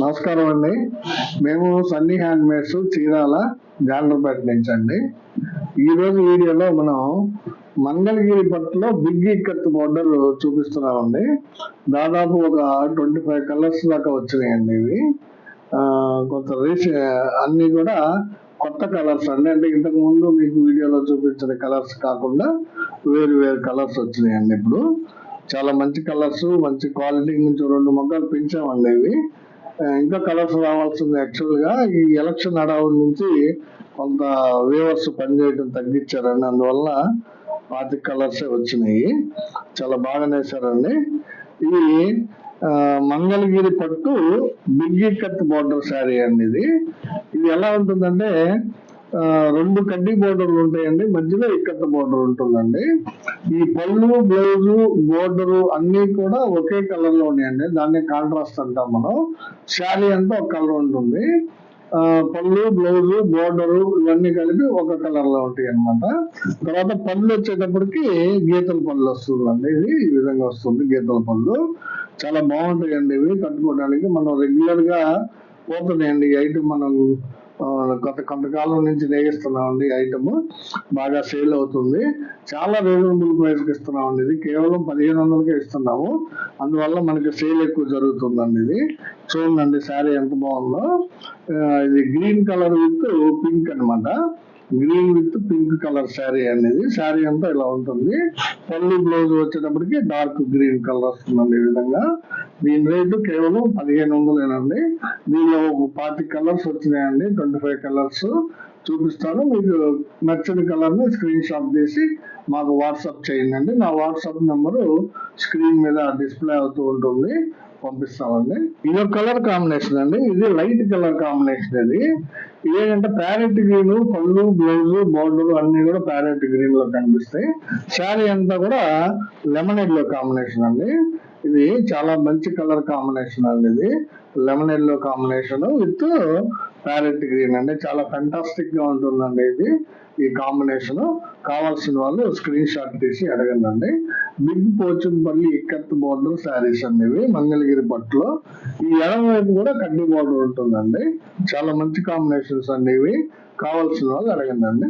నమస్కారం అండి. మేము సన్నీ హ్యాండ్ మేడ్స్ చీరాల జాండ్రపేట నుంచి అండి. ఈరోజు వీడియోలో మనం మంగళగిరి పట్టులో బిగ్ ఇక్కత్ బోర్డర్ చూపిస్తున్నామండి. దాదాపు ఒక ట్వంటీ ఫైవ్ కలర్స్ దాకా వచ్చినాయండి ఇవి. కొంత రీసే అన్నీ కూడా కొత్త కలర్స్ అండి. అంటే ఇంతకు ముందు మీకు వీడియోలో చూపించిన కలర్స్ కాకుండా వేరు వేరు కలర్స్ వచ్చినాయండి ఇప్పుడు. చాలా మంచి కలర్స్ మంచి క్వాలిటీ నుంచి రెండు మొక్కలు పెంచామండి ఇవి. ఇంకా కలర్స్ రావాల్సింది యాక్చువల్గా. ఈ ఎలక్షన్ అడావుడి నుంచి కొంత వేవర్స్ పనిచేయడం తగ్గించారండి అందువల్ల పాతి కలర్స్ వచ్చినాయి. చాలా బాగా నేసారండి. ఇది మంగళగిరి పట్టు బిగ్గి కత్ బోర్డర్ శారీ అండి ఇది. ఇది ఎలా ఉంటుందంటే రెండు కడ్డీ బోర్డర్లు ఉంటాయండి. మధ్యలో ఇక్కత్త బోర్డర్ ఉంటుందండి. ఈ పళ్ళు బ్లౌజు బోర్డరు అన్ని కూడా ఒకే కలర్లో ఉన్నాయండి. దాన్ని కాంట్రాస్ట్ అంటాం మనం. శారీ అంతా ఒక కలర్ ఉంటుంది. పళ్ళు బ్లౌజు బోర్డరు ఇవన్నీ కలిపి ఒక కలర్లో ఉంటాయి అన్నమాట తర్వాత పళ్ళు వచ్చేటప్పటికి గీతల పళ్ళు వస్తుందండి. ఇది ఈ విధంగా వస్తుంది గీతల పళ్ళు. చాలా బాగుంటాయండి ఇవి. కట్టుకోవడానికి మనం రెగ్యులర్గా పోతున్నాయండి. ఐటమ్ మనం గత కొంతకాలం నుంచి నేగిస్తున్నామండి ఐటమ్. బాగా సేల్ అవుతుంది. చాలా రీజనబుల్ ప్రైస్కి ఇస్తున్నామండి ఇది. కేవలం పదిహేను వందలకే ఇస్తున్నాము. అందువల్ల మనకి సేల్ ఎక్కువ జరుగుతుందండి ఇది. చూడండి శారీ ఎంత బాగుందో. ఇది గ్రీన్ కలర్ విత్ పింక్ అన్నమాట. Green with pink colour sari అనేది శారీ అంతా ఇలా ఉంటుంది. పళ్ళు బ్లౌజ్ వచ్చేటప్పటికి డార్క్ గ్రీన్ కలర్ వస్తుందండి ఈ విధంగా. దీని రేటు కేవలం పదిహేను వందలేనండి. దీనిలో ఒక పాతి కలర్స్ వచ్చినాయండి. ట్వంటీ ఫైవ్ కలర్స్ చూపిస్తాను. మీకు నచ్చిన కలర్ని స్క్రీన్ షాట్ తీసి మాకు వాట్సాప్ చేయండి నా వాట్సాప్ నెంబరు స్క్రీన్ మీద డిస్ప్లే అవుతూ ఉంటుంది. పంపిస్తామండి. ఇది ఒక కలర్ కాంబినేషన్ అండి. ఇది లైట్ కలర్ కాంబినేషన్ ఇది. ఇదేంటంటే ప్యారెట్ గ్రీన్ పళ్ళు బ్లౌజ్ బోర్డర్ అన్ని కూడా ప్యారెట్ గ్రీన్లో కనిపిస్తాయి. శారీ అంతా కూడా లెమనేడ్లో కాంబినేషన్ అండి. ఇది చాలా మంచి కలర్ కాంబినేషన్ అండి ఇది. Lemon yellow combination with parrot green అండి. చాలా ఫెంటాస్టిక్గా ఉంటుందండి ఇది ఈ కాంబినేషన్. కావాల్సిన వాళ్ళు స్క్రీన్ షాట్ తీసి అడగండి బిగ్ పోచంపల్లి ఇక్కత్ బోర్డర్ శారీస్ అండి ఇవి మంగళగిరి పట్టులో. ఈ ఎడమ వైపు కూడా కడ్డీ బోర్డర్ ఉంటుందండి. చాలా మంచి కాంబినేషన్స్ అండి ఇవి. కావాల్సిన వాళ్ళు అడగండి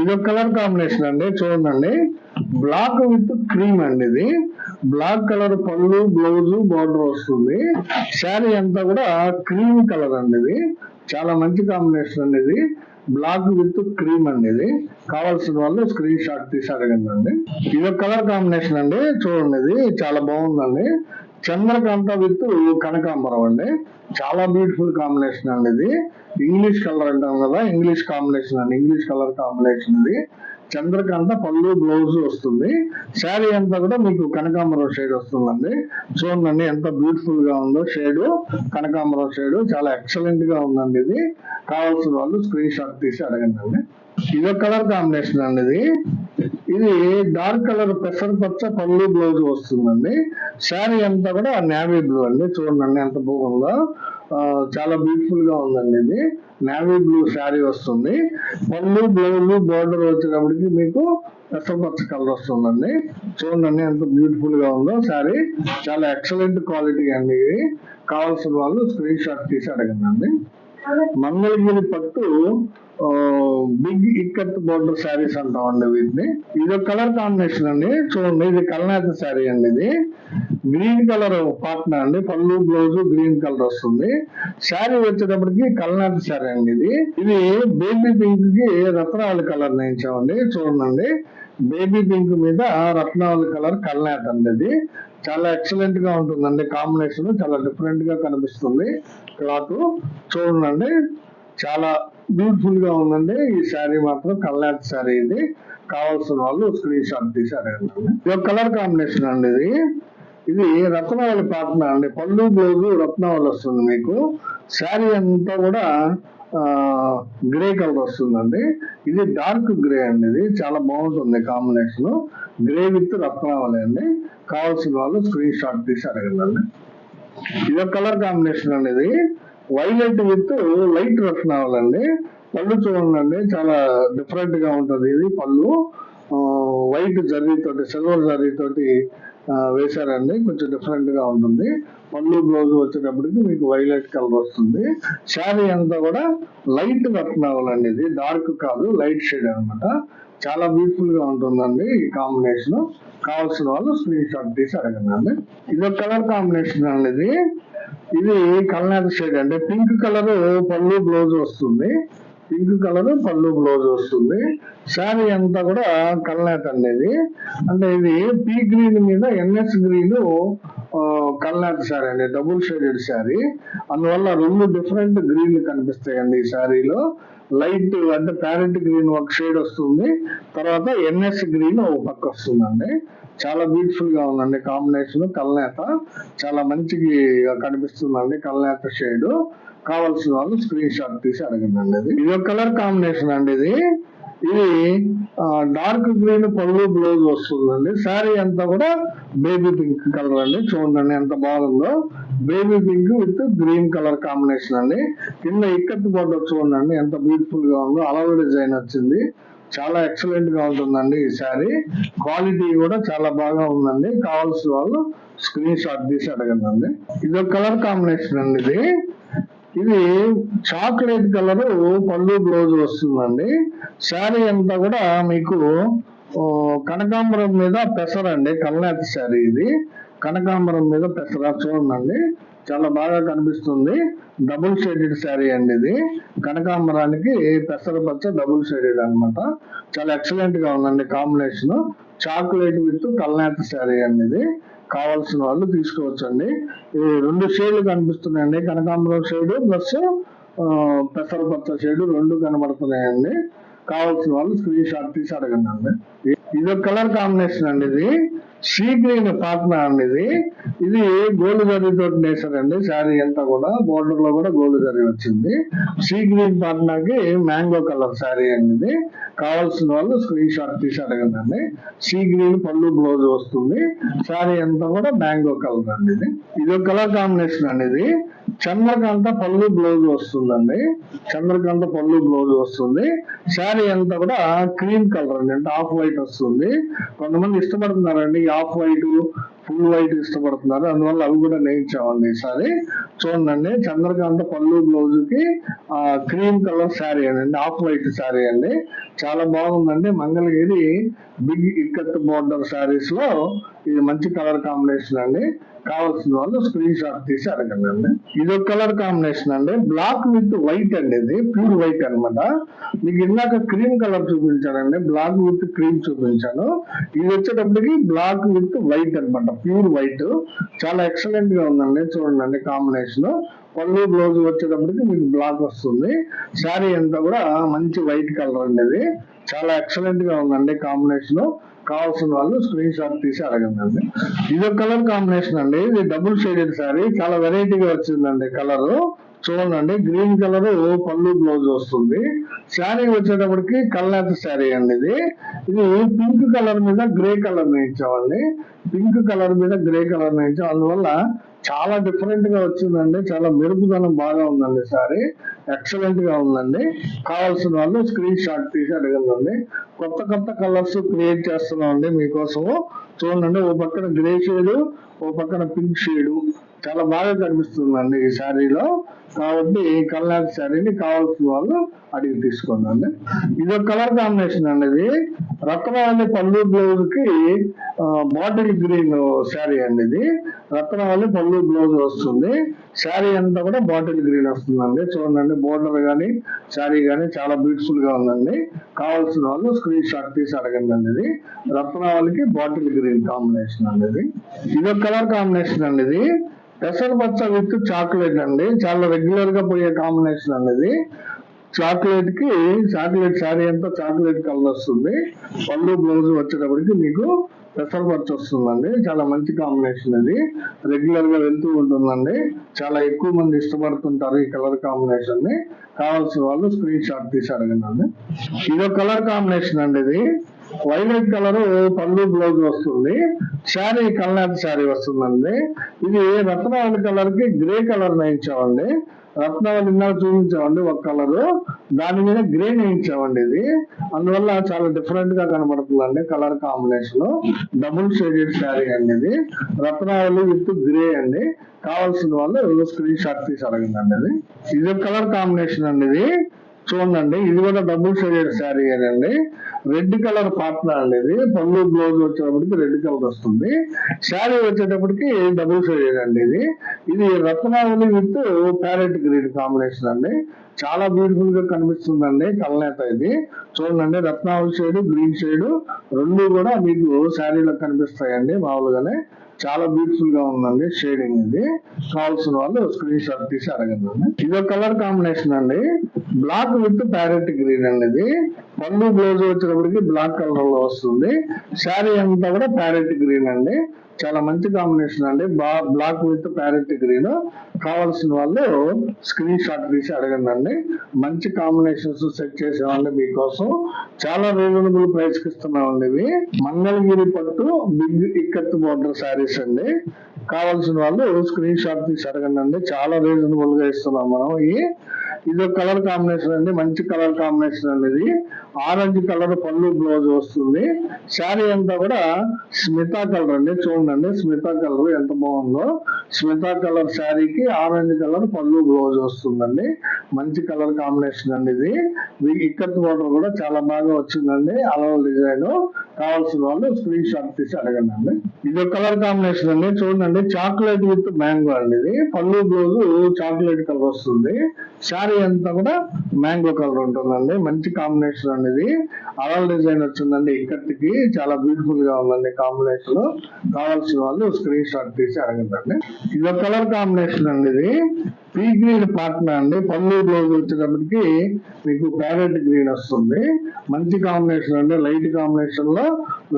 ఇది ఒక కలర్ కాంబినేషన్ అండి చూడండి బ్లాక్ విత్ క్రీమ్ అండి ఇది. బ్లాక్ కలర్ పళ్ళు బ్లౌజ్ బార్డర్ వస్తుంది. శారీ అంతా కూడా క్రీమ్ కలర్ అండి ఇది. చాలా మంచి కాంబినేషన్ అండి ఇది. బ్లాక్ విత్ క్రీమ్ అండి ఇది. కావాల్సిన వాళ్ళు స్క్రీన్ షాట్ తీసి అడగండి అండి ఇది ఒక కలర్ కాంబినేషన్ అండి. చూడండి ఇది. చాలా బాగుందండి. చంద్రకాంత విత్ కనకాంబరం అండి. చాలా బ్యూటిఫుల్ కాంబినేషన్ అండి ఇది. ఇంగ్లీష్ కలర్ అంటాం కదా ఇంగ్లీష్ కాంబినేషన్ అండి. ఇంగ్లీష్ కలర్ కాంబినేషన్ ఇది. చంద్రకాంత పళ్ళు బ్లౌజ్ వస్తుంది. శారీ అంతా కూడా మీకు కనకాంబరం షేడ్ వస్తుందండి. చూడండి ఎంత బ్యూటిఫుల్గా ఉందో షేడ్ కనకాంబరం షేడ్ చాలా ఎక్సలెంట్గా ఉందండి ఇది. కావాల్సిన వాళ్ళు స్క్రీన్ షాట్ తీసి అడగండి. అండి ఇది కలర్ కాంబినేషన్ అండి ఇది. ఇది డార్క్ కలర్ పెసర పచ్చ పళ్ళు బ్లౌజ్ వస్తుందండి. శారీ అంతా కూడా నేవీ బ్లూ అండి. చూడండి ఎంత బాగుందో. చాలా బ్యూటిఫుల్గా ఉందండి ఇది. నావీ బ్లూ శారీ వస్తుంది. పళ్ళు బ్లౌజ్ బోర్డర్ వచ్చేటప్పటికి మీకు పెసరపచ్చ కలర్ వస్తుందండి. చూడండి ఎంత బ్యూటిఫుల్గా ఉందో శారీ చాలా ఎక్సలెంట్ క్వాలిటీ అండి ఇది. కావాల్సిన వాళ్ళు స్క్రీన్ షాట్ తీసి అడగండి అండి. మంగళగిరి పట్టు బిగ్ ఇక్కత్ బోర్డర్ శారీస్ అంటామండి వీటిని. ఇది ఒక కలర్ కాంబినేషన్ అండి. చూడండి ఇది కల్నాథ శారీ అండి ఇది. గ్రీన్ కలర్ పార్ట్నర్ అండి. పళ్ళు బ్లౌజ్ గ్రీన్ కలర్ వస్తుంది. శారీ వచ్చేటప్పటికి కల్నాథ శారీ అండి ఇది. ఇది బేబీ పింక్కి రత్నావళి కలర్ నేర్చామండి చూడండి బేబీ పింక్ మీద రత్నాల కలర్ కల్నాథ్ అండి ఇది. చాలా ఎక్సలెంట్గా ఉంటుందండి. కాంబినేషన్ చాలా డిఫరెంట్గా కనిపిస్తుంది క్లాత్. చూడండి చాలా బ్యూటిఫుల్గా ఉందండి. ఈ శారీ మాత్రం కల్నాథ్ శారీ ఇది. కావాల్సిన వాళ్ళు స్క్రీన్ షాట్ తీసి అడగండి. ఇది ఒక కలర్ కాంబినేషన్ అండి ఇది. ఇది రత్నావళి పాటన అండి. పళ్ళు బ్లౌజ్ రత్నావళి వస్తుంది మీకు. శారీ అంతా కూడా గ్రే కలర్ వస్తుందండి. ఇది డార్క్ గ్రే అండి ఇది. చాలా బాగుంటుంది కాంబినేషన్ గ్రే విత్ రత్నావళి అండి. కావాల్సిన వాళ్ళు స్క్రీన్ షాట్ తీసి అడగండి. ఇది ఒక కలర్ కాంబినేషన్ అండి ఇది. వైలెట్ విత్ లైట్ రత్నావళి అండి పళ్ళు చూడండి చాలా డిఫరెంట్గా ఉంటుంది ఇది పళ్ళు. వైట్ జరీతోటి సిల్వర్ జరీతోటి వేశారండి. కొంచెం డిఫరెంట్గా ఉంటుంది. పళ్ళు బ్లౌజ్ వచ్చేటప్పటికి మీకు వైలెట్ కలర్ వస్తుంది. శారీ అంతా కూడా లైట్ రత్నావల్ అండి ఇది. డార్క్ కాదు లైట్ షేడ్ అన్నమాట. చాలా బ్యూటిఫుల్గా ఉంటుందండి ఈ కాంబినేషన్. కావాల్సిన వాళ్ళు స్క్రీన్ షాట్ తీసి అడగండి ఇది ఒక కలర్ కాంబినేషన్ అండి ఇది. ఇది కల్నాథ షేడ్ అంటే పింక్ కలర్ పళ్ళు బ్లౌజ్ వస్తుంది. పింక్ కలర్ పళ్ళు బ్లౌజ్ వస్తుంది. శారీ అంతా కూడా కల్నాథ్ అనేది. అంటే ఇది పీ గ్రీన్ మీద ఎన్ఎస్ గ్రీన్ కల్నాథ్ శారీ అండి. డబుల్ షేడెడ్ శారీ అందువల్ల రెండు డిఫరెంట్ గ్రీన్లు కనిపిస్తాయండి ఈ శారీలో లైట్ అంటే ప్యారెట్ గ్రీన్ ఒక షేడ్ వస్తుంది. తర్వాత ఎన్ఎస్ గ్రీన్ ఒక పక్క వస్తుందండి. చాలా బ్యూటిఫుల్గా ఉందండి కాంబినేషన్. కల్నేత చాలా మంచిగా కనిపిస్తుందండి కల్నేత షేడ్. కావాల్సిన వాళ్ళు స్క్రీన్ షాట్ తీసి అడగండి ఇది ఇది ఒక కలర్ కాంబినేషన్ అండి ఇది. ఇది డార్క్ గ్రీన్ పళ్ళు బ్లౌజ్ వస్తుందండి. శారీ అంతా కూడా బేబీ పింక్ కలర్ అండి. చూడండి ఎంత బాగుందో. Baby pink with green colour combination అండి. కింద ఇక్కత్ బోర్డర్ చూడండి ఎంత బ్యూటిఫుల్గా ఉందో. అలవ డిజైన్ వచ్చింది. చాలా ఎక్సలెంట్గా ఉంటుందండి ఈ శారీ క్వాలిటీ కూడా చాలా బాగా ఉందండి. కావాల్సిన వాళ్ళు స్క్రీన్ షాట్ తీసి అడగండి ఇది ఒక కలర్ కాంబినేషన్ అండి ఇది. ఇది చాక్లెట్ కలర్ పళ్ళు బ్లౌజ్ వస్తుందండి. శారీ అంతా కూడా మీకు కనకాంబరం మీద పెసరండి కల్నాథ్ శారీ ఇది. కనకాంబరం మీద పెసర చూడండి. చాలా బాగా కనిపిస్తుంది. డబుల్ షేడెడ్ శారీ అండి ఇది. కనకాంబరానికి పెసర పచ్చ డబుల్ షేడెడ్ అన్నమాట. చాలా ఎక్సలెంట్గా ఉందండి కాంబినేషన్. చాక్లెట్ విత్ కల్నాథ్ శారీ అండి ఇది. కావాల్సిన వాళ్ళు తీసుకోవచ్చండి. ఈ రెండు షేడ్లు కనిపిస్తున్నాయండి. కనకాంబరం షేడు ప్లస్ పెసర పచ్చ రెండు కనబడుతున్నాయండి. కావాల్సిన వాళ్ళు స్క్రీన్ షాట్ తీసి అడగండి అండి. ఇది ఒక కలర్ కాంబినేషన్ అండి ఇది. సీ గ్రీన్ పాట్నా అండి ఇది ఇది గోల్డ్ జరీ తోటి నేసారండి శారీ అంతా కూడా బోర్డర్లో కూడా గోల్డ్ జరీ వచ్చింది. సీ గ్రీన్ పాట్నాకి మ్యాంగో కలర్ శారీ అనేది. కావాల్సిన వాళ్ళు స్క్రీన్ షాట్ తీసి అడగండి. అండి సీ గ్రీన్ పళ్ళు బ్లౌజ్ వస్తుంది. శారీ అంతా కూడా మ్యాంగో కలర్ అండి ఇది. ఇది ఒక కలర్ కాంబినేషన్ అండి ఇది. చంద్రకాంత పళ్ళు బ్లౌజ్ వస్తుందండి. చంద్రకాంత పళ్ళు బ్లౌజ్ వస్తుంది. శారీ అంతా కూడా క్రీమ్ కలర్ అండి. అంటే ఆఫ్ వైట్ వస్తుంది. కొంతమంది ఇష్టపడుతున్నారండి ఆఫ్ వైట్ ఫుల్ వైట్ ఇష్టపడుతున్నారు. అందువల్ల అవి కూడా నేయించామండి ఈసారి. చూడండి చంద్రకాంత పళ్ళు బ్లౌజ్కి ఆ క్రీమ్ కలర్ శారీ అండి ఆఫ్ వైట్ శారీ అండి. చాలా బాగుందండి. మంగళగిరి బిగ్ ఇక్కత్ బోర్డర్ శారీస్లో ఇది మంచి కలర్ కాంబినేషన్ అండి. కావాల్సిన వాళ్ళు స్క్రీన్ షాట్ తీసి అడగండి. అండి ఇది ఒక కలర్ కాంబినేషన్ అండి. బ్లాక్ విత్ వైట్ అండి ఇది ప్యూర్ వైట్ అనమాట మీకు ఇందాక క్రీమ్ కలర్ చూపించానండి. బ్లాక్ విత్ క్రీమ్ చూపించాను. ఇది వచ్చేటప్పటికి బ్లాక్ విత్ వైట్ అనమాట ప్యూర్ వైట్. చాలా ఎక్సలెంట్గా ఉందండి. చూడండి కాంబినేషన్. పళ్ళు బ్లౌజ్ వచ్చేటప్పటికి మీకు బ్లాక్ వస్తుంది. శారీ అంతా కూడా మంచి వైట్ కలర్ అండి ఇది చాలా ఎక్సలెంట్గా ఉందండి కాంబినేషన్ కావాల్సిన వాళ్ళు స్క్రీన్ షాట్ తీసి అడగండి. ఇది ఒక కలర్ కాంబినేషన్ అండి. ఇది డబుల్ షేడెడ్ శారీ. చాలా వెరైటీగా వచ్చిందండి కలర్ చూడండి గ్రీన్ కలర్ పళ్ళు బ్లౌజ్ వస్తుంది. శారీ వచ్చేటప్పటికి కల్లాత శారీ అండి ఇది. ఇది పింక్ కలర్ మీద గ్రే కలర్ నేయించామండి. పింక్ కలర్ మీద గ్రే కలర్ నేయించాం. అందువల్ల చాలా డిఫరెంట్గా వచ్చిందండి. చాలా మెరుపుదనం బాగా ఉందండి సారీ ఎక్సలెంట్గా ఉందండి. కావాల్సిన వాళ్ళు స్క్రీన్ షాట్ తీసి అడగండి కొత్త కొత్త కలర్స్ క్రియేట్ చేస్తున్నాం అండి మీకోసము. చూడండి ఓ పక్కన గ్రే షేడ్ ఓ పక్కన పింక్ షేడ్ చాలా బాగా కనిపిస్తుందండి ఈ శారీలో. కాబట్టి ఈ శారీని కావాల్సిన వాళ్ళు అడిగి తీసుకోండి. ఇది ఒక కలర్ కాంబినేషన్ అండి ఇది. రత్నవల్లి పళ్ళు బ్లౌజ్కి బాటిల్ గ్రీన్ శారీ అండి ఇది. రత్నవల్లి పళ్ళు బ్లౌజ్ వస్తుంది. శారీ అంతా కూడా బాటిల్ గ్రీన్ వస్తుందండి. చూడండి బోర్డర్ కానీ శారీ కానీ చాలా బ్యూటిఫుల్గా ఉందండి. కావాల్సిన వాళ్ళు స్క్రీన్ షాట్ తీసి అడగండి అండి ఇది. రత్నవల్లికి బాటిల్ గ్రీన్ కాంబినేషన్ అండి ఇది. ఇది ఒక కలర్ కాంబినేషన్ అండి ఇది. పెసర పచ్చ విత్ చాక్లెట్ అండి. చాలా రెగ్యులర్గా పోయే కాంబినేషన్ అండి ఇది. చాక్లెట్కి చాక్లెట్ శారీ అంతా చాక్లెట్ కలర్ వస్తుంది. పళ్ళు బ్లౌజ్ వచ్చేటప్పటికి మీకు పెసర పచ్చ వస్తుందండి. చాలా మంచి కాంబినేషన్ ఇది. రెగ్యులర్గా వెళ్తూ ఉంటుందండి. చాలా ఎక్కువ మంది ఇష్టపడుతుంటారు ఈ కలర్ కాంబినేషన్ని. కావాల్సిన వాళ్ళు స్క్రీన్ షాట్ తీసి అడగండి ఇది ఒక కలర్ కాంబినేషన్ అండి ఇది. వైలెట్ కలర్ పళ్ళు బ్లౌజ్ వస్తుంది. శారీ కల్నాథ్ శారీ వస్తుందండి. ఇది రత్నావళి కలర్కి గ్రే కలర్ నేయించామండి రత్నావళి ఇందాక చూపించామండి ఒక కలర్. దాని మీద గ్రే నేయించామండి ఇది. అందువల్ల చాలా డిఫరెంట్గా కనబడుతుందండి colour combination. Double shaded sari అండి ఇది. రత్నావళి విత్ గ్రే అండి. కావాల్సిన వాళ్ళు స్క్రీన్ షాట్ తీసి అడగండి ఇది ఇది కలర్ కాంబినేషన్ అండి ఇది. చూడండి ఇది కూడా డబుల్ షేడెడ్ శారీ అండి. రెడ్ కలర్ పార్ట్నర్ అండి ఇది. పళ్ళు బ్లౌజ్ వచ్చేటప్పటికి రెడ్ కలర్ వస్తుంది. శారీ వచ్చేటప్పటికి డబుల్ షేడెడ్ అండి ఇది. ఇది రత్నావళి విత్ ప్యారెట్ గ్రీన్ కాంబినేషన్ అండి. చాలా బ్యూటిఫుల్గా కనిపిస్తుందండి కలనేత ఇది. చూడండి రత్నావళి షేడ్ గ్రీన్ షేడ్ రెండు కూడా మీకు శారీలో కనిపిస్తాయండి మామూలుగానే. చాలా బ్యూటిఫుల్గా ఉందండి షేడింగ్ ఇది. కావాల్సిన వాళ్ళు స్క్రీన్ షాట్ తీసి అడగండి. ఇది కలర్ కాంబినేషన్ అండి. బ్లాక్ విత్ ప్యారెట్ గ్రీన్ అండి ఇది. పళ్ళు బ్లౌజ్ వచ్చేటప్పటికి బ్లాక్ కలర్లో వస్తుంది. శారీ అంతా కూడా ప్యారెట్ గ్రీన్ అండి. చాలా మంచి కాంబినేషన్ అండి. బ్లాక్ విత్ ప్యారెట్ గ్రీన్ కావాల్సిన వాళ్ళు స్క్రీన్ షాట్ తీసి అడగండి అండి మంచి కాంబినేషన్స్ సెట్ చేసామండి మీకోసం. చాలా రీజనబుల్ ప్రైస్కి ఇస్తున్నామండి ఇవి. మంగళగిరి పట్టు బిగ్ ఇక్కత్ బోర్డర్ శారీస్ అండి. కావాల్సిన వాళ్ళు స్క్రీన్ షాట్ తీసి అడగండి అండి చాలా రీజనబుల్గా ఇస్తున్నాం మనం ఈ ఇది ఒక కలర్ కాంబినేషన్ అండి మంచి కలర్ కాంబినేషన్ అండి ఇది ఆరెంజ్ కలర్ పళ్ళు బ్లౌజ్ వస్తుంది. శారీ అంతా కూడా స్మితా కలర్ అండి చూడండి స్మితా కలర్ ఎంత బాగుందో. స్మితా కలర్ శారీకి ఆరెంజ్ కలర్ పళ్ళు బ్లౌజ్ వస్తుందండి. మంచి కలర్ కాంబినేషన్ అండి ఇది. ఇక్కత్ బోర్డర్ కూడా చాలా బాగా వచ్చిందండి అలవ డిజైన్. కావాల్సిన వాళ్ళు స్క్రీన్ షాట్ తీసి అడగండి అండి. ఇది ఒక కలర్ కాంబినేషన్ అండి చూడండి చాక్లెట్ విత్ మ్యాంగో అండి ఇది. పళ్ళు బ్లౌజ్ చాక్లెట్ కలర్ వస్తుంది. శారీ అంతా కూడా మ్యాంగో కలర్ ఉంటుందండి. మంచి కాంబినేషన్ అనేది. అరల్ డిజైన్ వచ్చిందండి ఇక్కడికి. చాలా బ్యూటిఫుల్గా ఉందండి కాంబినేషన్ కావాల్సిన వాళ్ళు స్క్రీన్ షాట్ తీసి అడగండి. ఇది ఒక కలర్ కాంబినేషన్ అండి ఇది. పీ గ్రీన్ పార్ట్నర్ అండి. పళ్ళు బ్లౌజ్ వచ్చేటప్పటికి మీకు ప్యారెట్ గ్రీన్ వస్తుంది. మంచి కాంబినేషన్ అండి. లైట్ కాంబినేషన్లో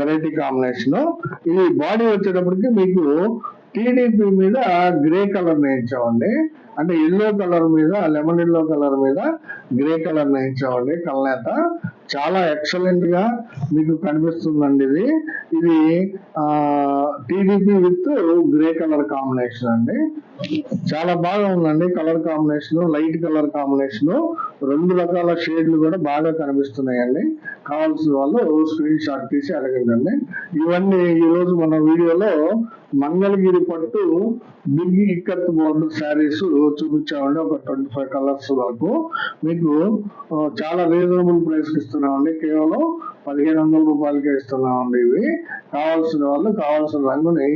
వెరైటీ కాంబినేషన్ ఇది బాడీ వచ్చేటప్పటికి మీకు టీడీపీ మీద గ్రే కలర్ నేర్చామండి అంటే ఎల్లో కలర్ మీద లెమన్ ఎల్లో కలర్ మీద గ్రే కలర్ నేయించామండి కల్నేత. చాలా ఎక్సలెంట్గా మీకు కనిపిస్తుందండి ఇది. ఇది TDP with grey colour combination అండి. చాలా బాగా ఉందండి colour combination light colour combination రెండు రకాల షేడ్లు కూడా బాగా కనిపిస్తున్నాయండి. కావాల్సిన వాళ్ళు స్క్రీన్ షాట్ తీసి అడగండి ఇవన్నీ ఈరోజు మన వీడియోలో మంగళగిరి పట్టు బిగ్ ఇక్కత్ బోర్డు శారీస్ చూపించామండి ఒక ట్వంటీ ఫైవ్ కలర్స్ వరకు మీకు చాలా రీజనబుల్ ప్రైస్ ఇస్తున్నామండి. కేవలం పదిహేను వందల రూపాయలకే ఇస్తున్నామండి ఇవి. కావాల్సిన వాళ్ళు కావాల్సిన రంగుని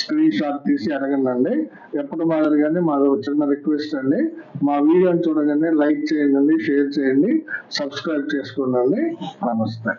స్క్రీన్ షాట్ తీసి అడగండి ఎప్పుడు మాదిరిగానే మాది ఒక చిన్న రిక్వెస్ట్ అండి. మా వీడియోని చూడగానే లైక్ చేయండి షేర్ చేయండి సబ్స్క్రైబ్ చేసుకోండి నమస్తే.